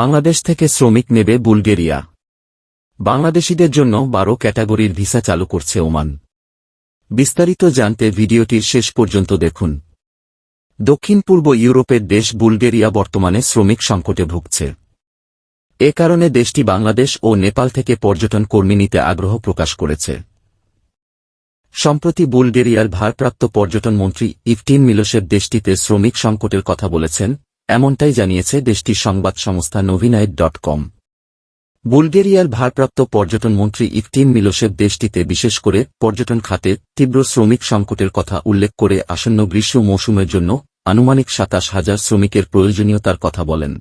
বাংলাদেশ থেকে শ্রমিক নেবে বুলগেরিয়া। বাংলাদেশিদের জন্য বারো ক্যাটাগরির ভিসা চালু করছে ওমান। বিস্তারিত জানতে ভিডিওটির শেষ পর্যন্ত দেখুন। দক্ষিণ পূর্ব ইউরোপের দেশ বুলগেরিয়া বর্তমানে শ্রমিক সংকটে ভুগছে। এ কারণে দেশটি বাংলাদেশ ও নেপাল থেকে পর্যটন কর্মী নিতে আগ্রহ প্রকাশ করেছে। সম্প্রতি বুলগেরিয়ার ভারপ্রাপ্ত পর্যটন মন্ত্রী ইফটিন মিলোসেভ দেশটিতে শ্রমিক সংকটের কথা বলেছেন। এমনটাই জানিয়েছে দেশটির সংবাদ সংস্থা নোভিনাইট ডট কম। বুলগেরিয়ার ভারপ্রাপ্ত পর্যটন মন্ত্রী ইফটিন মিলোসেভ দেশটিতে বিশেষ করে পর্যটন খাতে তীব্র শ্রমিক সংকটের কথা উল্লেখ করে আসন্ন গ্রীষ্ম মৌসুমের জন্য আনুমানিক সাতাশ হাজার শ্রমিকের প্রয়োজনীয়তার কথা বলেন।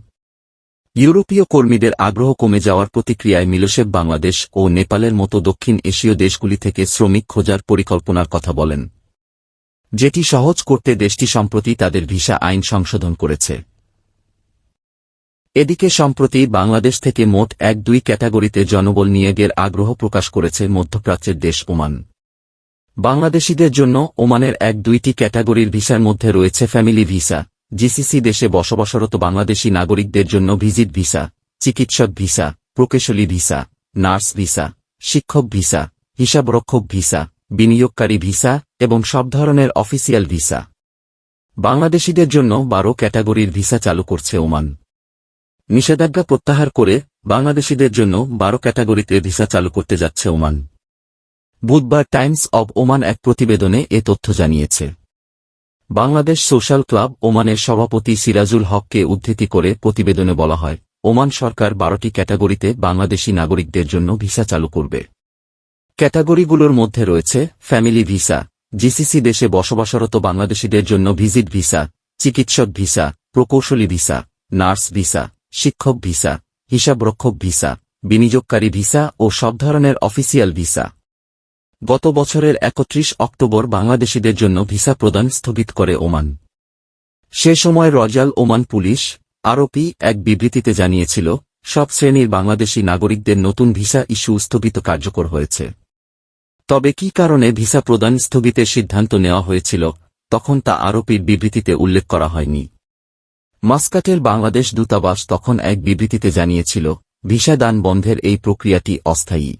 ইউরোপীয় কর্মীদের আগ্রহ কমে যাওয়ার প্রতিক্রিয়ায় মিলোসেভ বাংলাদেশ ও নেপালের মতো দক্ষিণ এশীয় দেশগুলি থেকে শ্রমিক খোঁজার পরিকল্পনার কথা বলেন। যেটি সহজ করতে দেশটি সম্প্রতি তাদের ভিসা আইন সংশোধন করেছে। এদিকে সম্প্রতি বাংলাদেশ থেকে মোট এক দুই ক্যাটাগরিতে জনবল নিয়োগের আগ্রহ প্রকাশ করেছে মধ্যপ্রাচ্যের দেশ ওমান। বাংলাদেশিদের জন্য ওমানের এক দুইটি ক্যাটাগরির ভিসার মধ্যে রয়েছে ফ্যামিলি ভিসা, জিসিসি দেশে বসবাসরত বাংলাদেশি নাগরিকদের জন্য ভিজিট ভিসা, চিকিৎসক ভিসা, প্রকৌশলী ভিসা, নার্স ভিসা, শিক্ষক ভিসা, হিসাবরক্ষক ভিসা, বিনিয়োগকারী ভিসা এবং সব ধরনের অফিসিয়াল ভিসা। বাংলাদেশিদের জন্য বারো ক্যাটাগরির ভিসা চালু করছে ওমান। নিষেধাজ্ঞা প্রত্যাহার করে বাংলাদেশিদের জন্য বারো ক্যাটাগরিতে ভিসা চালু করতে যাচ্ছে ওমান। বুধবার টাইমস অব ওমান এক প্রতিবেদনে এ তথ্য জানিয়েছে। বাংলাদেশ সোশ্যাল ক্লাব ওমানের সভাপতি সিরাজুল হককে উদ্ধৃতি করে প্রতিবেদনে বলা হয়, ওমান সরকার বারোটি ক্যাটাগরিতে বাংলাদেশি নাগরিকদের জন্য ভিসা চালু করবে। ক্যাটাগরিগুলোর মধ্যে রয়েছে ফ্যামিলি ভিসা, জিসিসি দেশে বসবাসরত বাংলাদেশিদের জন্য ভিজিট ভিসা, চিকিৎসক ভিসা, প্রকৌশলী ভিসা, নার্স ভিসা। শিক্ষক ভিসা, হিসাবরক্ষক ভিসা, বিনিয়োগকারী ভিসা ও সব ধরনের অফিসিয়াল ভিসা। গত বছরের একত্রিশ অক্টোবর বাংলাদেশিদের জন্য ভিসা প্রদান স্থগিত করে ওমান। সে সময় রজাল ওমান পুলিশ আরোপি এক বিবৃতিতে জানিয়েছিল, সব শ্রেণির বাংলাদেশি নাগরিকদের নতুন ভিসা ইস্যু স্থগিত কার্যকর হয়েছে। তবে কি কারণে ভিসা প্রদান স্থগিতের সিদ্ধান্ত নেওয়া হয়েছিল, তখন তা আরোপির বিবৃতিতে উল্লেখ করা হয়নি। মাস্কাটের বাংলাদেশ দূতাবাস তখন এক বিবৃতিতে জানিয়েছিল ভিসা দান বন্ধের এই প্রক্রিয়াটি অস্থায়ী।